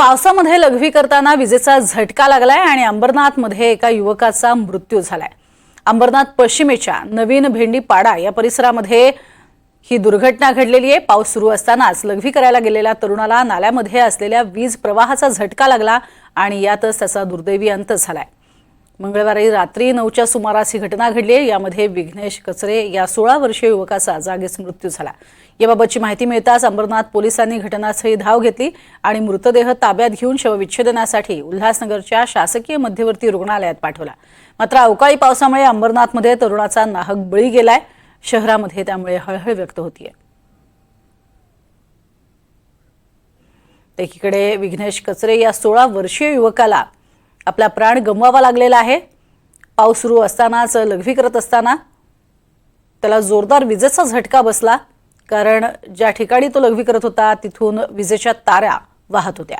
पावसामध्ये लघवी करताना विजेचा झटका लागलाय आणि अंबरनाथमध्ये एका युवकाचा मृत्यू झालाय. अंबरनाथ पश्चिमेच्या नवीन भेंडी पाडा या परिसरामध्ये ही दुर्घटना घडलेली आहे. पाऊस सुरू असतानाच लघवी करायला गेलेल्या तरुणाला नाल्यामध्ये असलेल्या वीज प्रवाहाचा झटका लागला आणि यातच त्याचा दुर्दैवी अंत झालाय. मंगळवारी रात्री नऊच्या सुमारास ही घटना घडली आहे. यामध्ये विघ्नेश कचरे या सोळा वर्षीय युवकाचा जागीच मृत्यू झाला. याबाबतची माहिती मिळताच अंबरनाथ पोलिसांनी घटनास्थळी धाव घेतली आणि मृतदेह ताब्यात घेऊन शवविच्छेदनासाठी उल्हासनगरच्या शासकीय मध्यवर्ती रुग्णालयात पाठवला. मात्र अवकाळी पावसामुळे अंबरनाथमध्ये तरुणाचा नाहक बळी गेलाय. शहरामध्ये त्यामुळे हळहळ व्यक्त होतीये. एकीकडे विघ्नेश कचरे या सोळा वर्षीय युवकाला आपला प्राण गमवावा लागलेला आहे. पाऊस सुरू असतानाच लघवी करत असताना त्याला जोरदार विजेचा झटका बसला कारण ज्या ठिकाणी तो लघवी करत होता तिथून विजेच्या तारा वाहत होत्या.